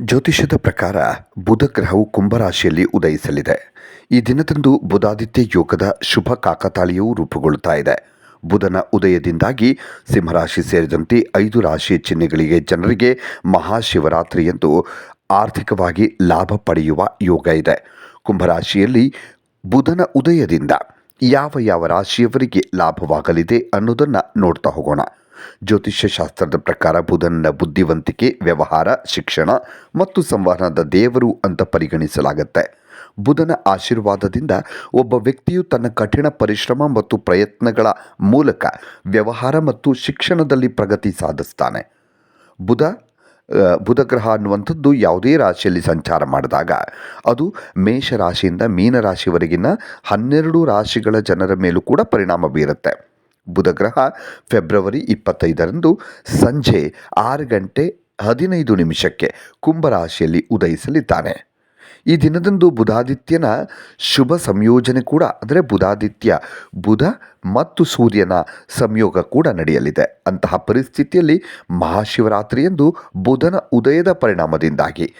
ಜ್ಯೋತಿಷ್ಯದ ಪ್ರಕಾರ ಬುಧ ಗ್ರಹವು ಕುಂಭರಾಶಿಯಲ್ಲಿ ಉದಯಿಸಲಿದೆ. ಈ ದಿನದಂದು ಬುಧಾದಿತ್ಯ ಯೋಗದ ಶುಭ ಕಾಕತಾಳಿಯೂ ರೂಪುಗೊಳ್ಳುತ್ತಾ ಇದೆ. ಬುಧನ ಉದಯದಿಂದಾಗಿ ಸಿಂಹರಾಶಿ ಸೇರಿದಂತೆ ಐದು ರಾಶಿಯ ಚಿಹ್ನೆಗಳಿಗೆ ಜನರಿಗೆ ಮಹಾಶಿವರಾತ್ರಿಯಂದು ಆರ್ಥಿಕವಾಗಿ ಲಾಭ ಪಡೆಯುವ ಯೋಗ ಇದೆ. ಕುಂಭರಾಶಿಯಲ್ಲಿ ಬುಧನ ಉದಯದಿಂದ ಯಾವ ಯಾವ ರಾಶಿಯವರಿಗೆ ಲಾಭವಾಗಲಿದೆ ಅನ್ನೋದನ್ನು ನೋಡ್ತಾ ಹೋಗೋಣ. ಜ್ಯೋತಿಷ್ಯ ಶಾಸ್ತ್ರದ ಪ್ರಕಾರ ಬುಧನ ಬುದ್ಧಿವಂತಿಕೆ, ವ್ಯವಹಾರ, ಶಿಕ್ಷಣ ಮತ್ತು ಸಂವಹನದ ದೇವರು ಅಂತ ಪರಿಗಣಿಸಲಾಗುತ್ತೆ. ಬುಧನ ಆಶೀರ್ವಾದದಿಂದ ಒಬ್ಬ ವ್ಯಕ್ತಿಯು ತನ್ನ ಕಠಿಣ ಪರಿಶ್ರಮ ಮತ್ತು ಪ್ರಯತ್ನಗಳ ಮೂಲಕ ವ್ಯವಹಾರ ಮತ್ತು ಶಿಕ್ಷಣದಲ್ಲಿ ಪ್ರಗತಿ ಸಾಧಿಸ್ತಾನೆ. ಬುಧ ಬುಧ ಗ್ರಹ ಅನ್ನುವಂಥದ್ದು ಯಾವುದೇ ರಾಶಿಯಲ್ಲಿ ಸಂಚಾರ ಮಾಡಿದಾಗ ಅದು ಮೇಷ ರಾಶಿಯಿಂದ ಮೀನ ರಾಶಿವರೆಗಿನ ಹನ್ನೆರಡು ರಾಶಿಗಳ ಜನರ ಮೇಲೂ ಕೂಡ ಪರಿಣಾಮ ಬೀರುತ್ತೆ. ಬುಧ ಗ್ರಹ ಫೆಬ್ರವರಿ ಇಪ್ಪತ್ತೈದರಂದು ಸಂಜೆ ಆರು ಗಂಟೆ ಹದಿನೈದು ನಿಮಿಷಕ್ಕೆ ಕುಂಭರಾಶಿಯಲ್ಲಿ ಉದಯಿಸಲಿದ್ದಾನೆ. ಈ ದಿನದಂದು ಬುಧಾದಿತ್ಯನ ಶುಭ ಸಂಯೋಜನೆ ಕೂಡ, ಅಂದರೆ ಬುಧಾದಿತ್ಯ ಬುಧ ಮತ್ತು ಸೂರ್ಯನ ಸಂಯೋಗ ಕೂಡ ನಡೆಯಲಿದೆ. ಅಂತಹ ಪರಿಸ್ಥಿತಿಯಲ್ಲಿ ಮಹಾಶಿವರಾತ್ರಿಯಂದು ಬುಧನ ಉದಯದ ಪರಿಣಾಮದಿಂದಾಗಿ,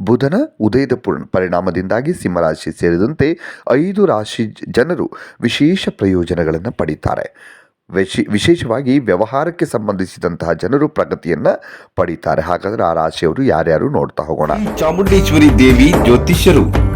ಬುಧನ ಉದಯದ ಪುರ್- ಪರಿಣಾಮದಿಂದಾಗಿ ಸಿಂಹರಾಶಿ ಸೇರಿದಂತೆ ಐದು ರಾಶಿ ಜನರು ವಿಶೇಷ ಪ್ರಯೋಜನಗಳನ್ನು ಪಡೀತಾರೆ. ವಿಶಿ, ವಿಶೇಷವಾಗಿ ವ್ಯವಹಾರಕ್ಕೆ ಸಂಬಂಧಿಸಿದಂತಹ ಜನರು ಪ್ರಗತಿಯನ್ನು ಪಡೀತಾರೆ. ಹಾಗಾದರೆ ಆ ರಾಶಿಯವರು ಯಾರ್ಯಾರು ನೋಡ್ತಾ ಹೋಗೋಣ. ಚಾಮುಂಡೇಶ್ವರಿ ದೇವಿ ಜ್ಯೋತಿಷ್ಯರು.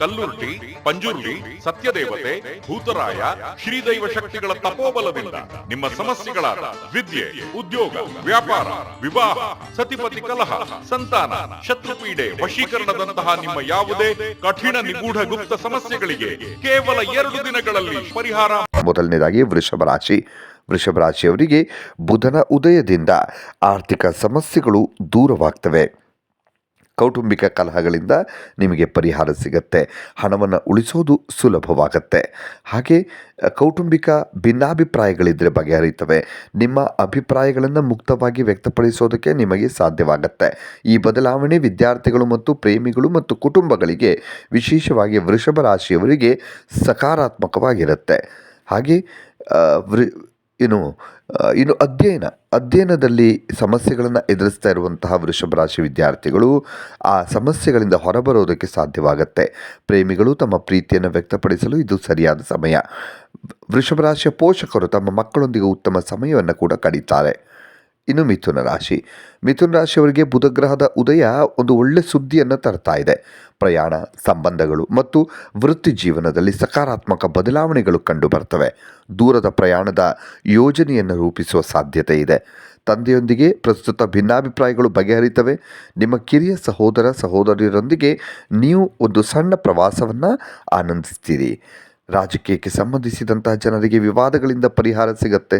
ಕಲ್ಲುರ್ಟಿ ಪಂಜುರ್ಲಿ ಸತ್ಯದೇವತೆ, ಭೂತರಾಯ, ಶ್ರೀದೈವ ಶಕ್ತಿಗಳ ತಪೋಬಲದಿಂದ ನಿಮ್ಮ ಸಮಸ್ಯೆಗಳಾದ ವಿದ್ಯೆ, ಉದ್ಯೋಗ, ವ್ಯಾಪಾರ, ವಿವಾಹ, ಸತಿಪತಿ ಕಲಹ, ಸಂತಾನ, ಶತ್ರುಪೀಡೆ ವಶೀಕರಣದಂತಹ ನಿಮ್ಮ ಯಾವುದೇ ಕಠಿಣ ನಿಗೂಢ ಗುಪ್ತ ಸಮಸ್ಯೆಗಳಿಗೆ ಕೇವಲ ಎರಡು ದಿನಗಳಲ್ಲಿ ಪರಿಹಾರ ಮೊದಲನೇದಾಗಿ ವೃಷಭ ರಾಶಿ. ವೃಷಭ ರಾಶಿಯವರಿಗೆ ಬುಧನ ಉದಯದಿಂದ ಆರ್ಥಿಕ ಸಮಸ್ಯೆಗಳು ದೂರವಾಗ್ತವೆ. ಕೌಟುಂಬಿಕ ಕಲಹಗಳಿಂದ ನಿಮಗೆ ಪರಿಹಾರ ಸಿಗತ್ತೆ. ಹಣವನ್ನು ಉಳಿಸೋದು ಸುಲಭವಾಗತ್ತೆ. ಹಾಗೆ ಕೌಟುಂಬಿಕ ಭಿನ್ನಾಭಿಪ್ರಾಯಗಳಿದ್ದರೆ ಬಗೆಹರಿಯುತ್ತವೆ ನಿಮ್ಮ ಅಭಿಪ್ರಾಯಗಳನ್ನು ಮುಕ್ತವಾಗಿ ವ್ಯಕ್ತಪಡಿಸೋದಕ್ಕೆ ನಿಮಗೆ ಸಾಧ್ಯವಾಗತ್ತೆ. ಈ ಬದಲಾವಣೆ ವಿದ್ಯಾರ್ಥಿಗಳು ಮತ್ತು ಪ್ರೇಮಿಗಳು ಮತ್ತು ಕುಟುಂಬಗಳಿಗೆ, ವಿಶೇಷವಾಗಿ ವೃಷಭ ರಾಶಿಯವರಿಗೆ ಸಕಾರಾತ್ಮಕವಾಗಿರುತ್ತೆ. ಹಾಗೆ ಇನ್ನು ಇನ್ನು ಅಧ್ಯಯನ, ಅಧ್ಯಯನದಲ್ಲಿ ಸಮಸ್ಯೆಗಳನ್ನು ಎದುರಿಸ್ತಾ ಇರುವಂತಹ ವೃಷಭ ರಾಶಿ ವಿದ್ಯಾರ್ಥಿಗಳು ಆ ಸಮಸ್ಯೆಗಳಿಂದ ಹೊರಬರೋದಕ್ಕೆ ಸಾಧ್ಯವಾಗುತ್ತೆ. ಪ್ರೇಮಿಗಳು ತಮ್ಮ ಪ್ರೀತಿಯನ್ನು ವ್ಯಕ್ತಪಡಿಸಲು ಇದು ಸರಿಯಾದ ಸಮಯ. ವೃಷಭ ರಾಶಿಯ ಪೋಷಕರು ತಮ್ಮ ಮಕ್ಕಳೊಂದಿಗೆ ಉತ್ತಮ ಸಮಯವನ್ನು ಕೂಡ ಕಳೀತಾರೆ ಇನ್ನು ಮಿಥುನ ರಾಶಿ. ಮಿಥುನ ರಾಶಿಯವರಿಗೆ ಬುಧಗ್ರಹದ ಉದಯ ಒಂದು ಒಳ್ಳೆ ಸುದ್ದಿಯನ್ನು ತರ್ತಾ ಇದೆ. ಪ್ರಯಾಣ, ಸಂಬಂಧಗಳು ಮತ್ತು ವೃತ್ತಿ ಜೀವನದಲ್ಲಿ ಸಕಾರಾತ್ಮಕ ಬದಲಾವಣೆಗಳು ಕಂಡು ಬರ್ತವೆ ದೂರದ ಪ್ರಯಾಣದ ಯೋಜನೆಯನ್ನು ರೂಪಿಸುವ ಸಾಧ್ಯತೆ ಇದೆ. ತಂದೆಯೊಂದಿಗೆ ಪ್ರಸ್ತುತ ಭಿನ್ನಾಭಿಪ್ರಾಯಗಳು ಬಗೆಹರಿತವೆ. ನಿಮ್ಮ ಕಿರಿಯ ಸಹೋದರ, ಸಹೋದರಿಯರೊಂದಿಗೆ ನೀವು ಒಂದು ಸಣ್ಣ ಪ್ರವಾಸವನ್ನು ಆನಂದಿಸ್ತೀರಿ. ರಾಜಕೀಯಕ್ಕೆ ಸಂಬಂಧಿಸಿದಂತಹ ಜನರಿಗೆ ವಿವಾದಗಳಿಂದ ಪರಿಹಾರ ಸಿಗತ್ತೆ.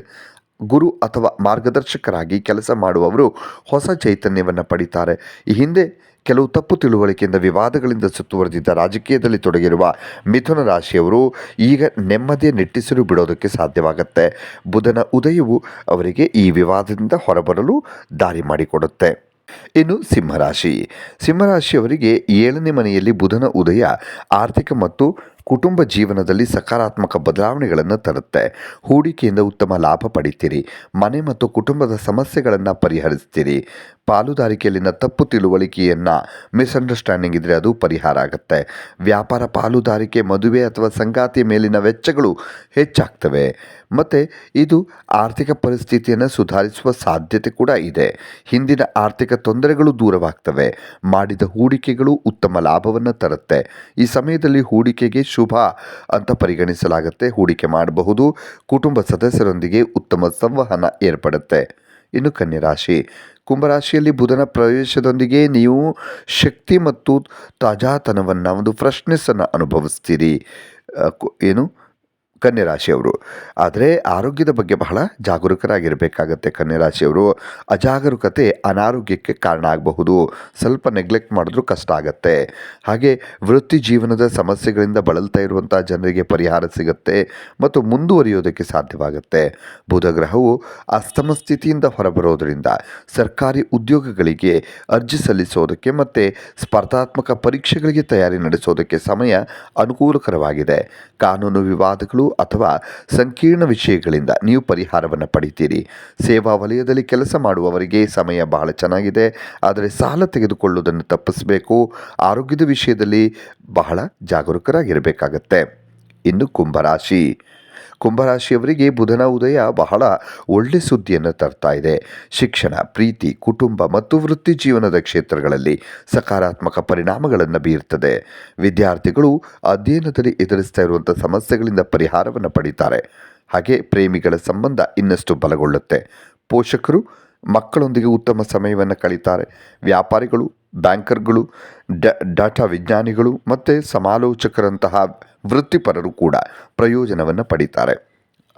ಗುರು ಅಥವಾ ಮಾರ್ಗದರ್ಶಕರಾಗಿ ಕೆಲಸ ಮಾಡುವವರು ಹೊಸ ಚೈತನ್ಯವನ್ನು ಪಡಿತಾರೆ. ಈ ಹಿಂದೆ ಕೆಲವು ತಪ್ಪು ತಿಳುವಳಿಕೆಯಿಂದ ವಿವಾದಗಳಿಂದ ಸುತ್ತುವರೆದಿದ್ದ ರಾಜಕೀಯದಲ್ಲಿ ತೊಡಗಿರುವ ಮಿಥುನ ರಾಶಿಯವರು ಈಗ ನೆಮ್ಮದಿಯ ನಿಟ್ಟಿಸಿರು ಬಿಡೋದಕ್ಕೆ ಸಾಧ್ಯವಾಗುತ್ತೆ. ಬುಧನ ಉದಯವು ಅವರಿಗೆ ಈ ವಿವಾದದಿಂದ ಹೊರಬರಲು ದಾರಿ ಮಾಡಿಕೊಡುತ್ತೆ. ಇನ್ನು ಸಿಂಹರಾಶಿ. ಸಿಂಹರಾಶಿಯವರಿಗೆ ಏಳನೇ ಮನೆಯಲ್ಲಿ ಬುಧನ ಉದಯ ಆರ್ಥಿಕ ಮತ್ತು ಕುಟುಂಬ ಜೀವನದಲ್ಲಿ ಸಕಾರಾತ್ಮಕ ಬದಲಾವಣೆಗಳನ್ನು ತರುತ್ತೆ. ಹೂಡಿಕೆಯಿಂದ ಉತ್ತಮ ಲಾಭ ಪಡಿತೀರಿ. ಮನೆ ಮತ್ತು ಕುಟುಂಬದ ಸಮಸ್ಯೆಗಳನ್ನು ಪರಿಹರಿಸ್ತೀರಿ. ಪಾಲುದಾರಿಕೆಯಲ್ಲಿನ ತಪ್ಪು ತಿಳುವಳಿಕೆಯನ್ನು ಮಿಸ್ಅಂಡರ್ಸ್ಟ್ಯಾಂಡಿಂಗ್ ಇದ್ದರೆ ಅದು ಪರಿಹಾರ ಆಗುತ್ತೆ. ವ್ಯಾಪಾರ ಪಾಲುದಾರಿಕೆ, ಮದುವೆ ಅಥವಾ ಸಂಗಾತಿಯ ಮೇಲಿನ ವೆಚ್ಚಗಳು ಹೆಚ್ಚಾಗ್ತವೆ. ಮತ್ತು ಇದು ಆರ್ಥಿಕ ಪರಿಸ್ಥಿತಿಯನ್ನು ಸುಧಾರಿಸುವ ಸಾಧ್ಯತೆ ಕೂಡ ಇದೆ. ಹಿಂದಿನ ಆರ್ಥಿಕ ತೊಂದರೆಗಳು ದೂರವಾಗ್ತವೆ. ಮಾಡಿದ ಹೂಡಿಕೆಗಳು ಉತ್ತಮ ಲಾಭವನ್ನು ತರುತ್ತೆ. ಈ ಸಮಯದಲ್ಲಿ ಹೂಡಿಕೆಗೆ ಶುಭ ಅಂತ ಪರಿಗಣಿಸಲಾಗುತ್ತೆ ಹೂಡಿಕೆ ಮಾಡಬಹುದು ಕುಟುಂಬ ಸದಸ್ಯರೊಂದಿಗೆ ಉತ್ತಮ ಸಂವಹನ ಏರ್ಪಡುತ್ತೆ. ಇನ್ನು ಕನ್ಯಾ ರಾಶಿ. ಕುಂಭರಾಶಿಯಲ್ಲಿ ಬುಧನ ಪ್ರವೇಶದೊಂದಿಗೆ ನೀವು ಶಕ್ತಿ ಮತ್ತು ತಾಜಾತನವನ್ನು ಒಂದು ಫ್ರೆಶ್ನೆಸ್ಸನ್ನು ಅನುಭವಿಸ್ತೀರಿ. ಆ, ಕನ್ಯರಾಶಿಯವರು. ಆದರೆ ಆರೋಗ್ಯದ ಬಗ್ಗೆ ಬಹಳ ಜಾಗರೂಕರಾಗಿರಬೇಕಾಗತ್ತೆ ಕನ್ಯರಾಶಿಯವರು. ಅಜಾಗರೂಕತೆ ಅನಾರೋಗ್ಯಕ್ಕೆ ಕಾರಣ ಆಗಬಹುದು. ಸ್ವಲ್ಪ ನೆಗ್ಲೆಕ್ಟ್ ಮಾಡಿದ್ರೂ ಕಷ್ಟ ಆಗತ್ತೆ. ಹಾಗೆ ವೃತ್ತಿ ಜೀವನದ ಸಮಸ್ಯೆಗಳಿಂದ ಬಳಲ್ತಾ ಇರುವಂಥ ಜನರಿಗೆ ಪರಿಹಾರ ಸಿಗುತ್ತೆ ಮತ್ತು ಮುಂದುವರಿಯೋದಕ್ಕೆ ಸಾಧ್ಯವಾಗುತ್ತೆ. ಬುಧ ಗ್ರಹವು ಅಸ್ತಮ ಸ್ಥಿತಿಯಿಂದ ಹೊರಬರೋದರಿಂದ ಸರ್ಕಾರಿ ಉದ್ಯೋಗಗಳಿಗೆ ಅರ್ಜಿ ಸಲ್ಲಿಸೋದಕ್ಕೆ ಮತ್ತು ಸ್ಪರ್ಧಾತ್ಮಕ ಪರೀಕ್ಷೆಗಳಿಗೆ ತಯಾರಿ ನಡೆಸೋದಕ್ಕೆ ಸಮಯ ಅನುಕೂಲಕರವಾಗಿದೆ. ಕಾನೂನು ವಿವಾದಗಳು ಅಥವಾ ಸಂಕೀರ್ಣ ವಿಷಯಗಳಿಂದ ನೀವು ಪರಿಹಾರವನ್ನು ಪಡಿತೀರಿ. ಸೇವಾ ವಲಯದಲ್ಲಿ ಕೆಲಸ ಮಾಡುವವರಿಗೆ ಸಮಯ ಬಹಳ ಚೆನ್ನಾಗಿದೆ. ಆದರೆ ಸಾಲ ತೆಗೆದುಕೊಳ್ಳುವುದನ್ನು ತಪ್ಪಿಸಬೇಕು. ಆರೋಗ್ಯದ ವಿಷಯದಲ್ಲಿ ಬಹಳ ಜಾಗರೂಕರಾಗಿರಬೇಕಾಗತ್ತೆ. ಇನ್ನು ಕುಂಭರಾಶಿ ಕುಂಭರಾಶಿಯವರಿಗೆ ಬುಧನ ಉದಯ ಬಹಳ ಒಳ್ಳೆ ಸುದ್ದಿಯನ್ನು ತರ್ತಾ ಇದೆ. ಶಿಕ್ಷಣ, ಪ್ರೀತಿ, ಕುಟುಂಬ ಮತ್ತು ವೃತ್ತಿ ಜೀವನದ ಕ್ಷೇತ್ರಗಳಲ್ಲಿ ಸಕಾರಾತ್ಮಕ ಪರಿಣಾಮಗಳನ್ನು ಬೀರ್ತದೆ. ವಿದ್ಯಾರ್ಥಿಗಳು ಅಧ್ಯಯನದಲ್ಲಿ ಎದುರಿಸ್ತಾ ಇರುವಂಥ ಸಮಸ್ಯೆಗಳಿಂದ ಪರಿಹಾರವನ್ನು ಪಡೀತಾರೆ. ಹಾಗೆ ಪ್ರೇಮಿಗಳ ಸಂಬಂಧ ಇನ್ನಷ್ಟು ಬಲಗೊಳ್ಳುತ್ತೆ. ಪೋಷಕರು ಮಕ್ಕಳೊಂದಿಗೆ ಉತ್ತಮ ಸಮಯವನ್ನು ಕಳೀತಾರೆ. ವ್ಯಾಪಾರಿಗಳು ಬ್ಯಾಂಕರ್ಗಳು ಡಾಟಾ ವಿಜ್ಞಾನಿಗಳು ಮತ್ತು ಸಮಾಲೋಚಕರಂತಹ ವೃತ್ತಿಪರರು ಕೂಡ ಪ್ರಯೋಜನವನ್ನು ಪಡೀತಾರೆ.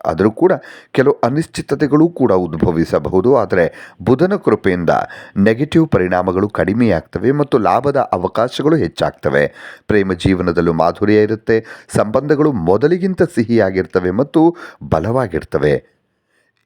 ಆದರೂ ಕೂಡ ಕೆಲವು ಅನಿಶ್ಚಿತತೆಗಳು ಕೂಡ ಉದ್ಭವಿಸಬಹುದು. ಆದರೆ ಬುಧನ ಕೃಪೆಯಿಂದ ನೆಗೆಟಿವ್ ಪರಿಣಾಮಗಳು ಕಡಿಮೆಯಾಗ್ತವೆ ಮತ್ತು ಲಾಭದ ಅವಕಾಶಗಳು ಹೆಚ್ಚಾಗ್ತವೆ. ಪ್ರೇಮ ಜೀವನದಲ್ಲೂ ಮಾಧುರ್ಯ ಇರುತ್ತೆ. ಸಂಬಂಧಗಳು ಮೊದಲಿಗಿಂತ ಸಿಹಿಯಾಗಿರ್ತವೆ ಮತ್ತು ಬಲವಾಗಿರ್ತವೆ.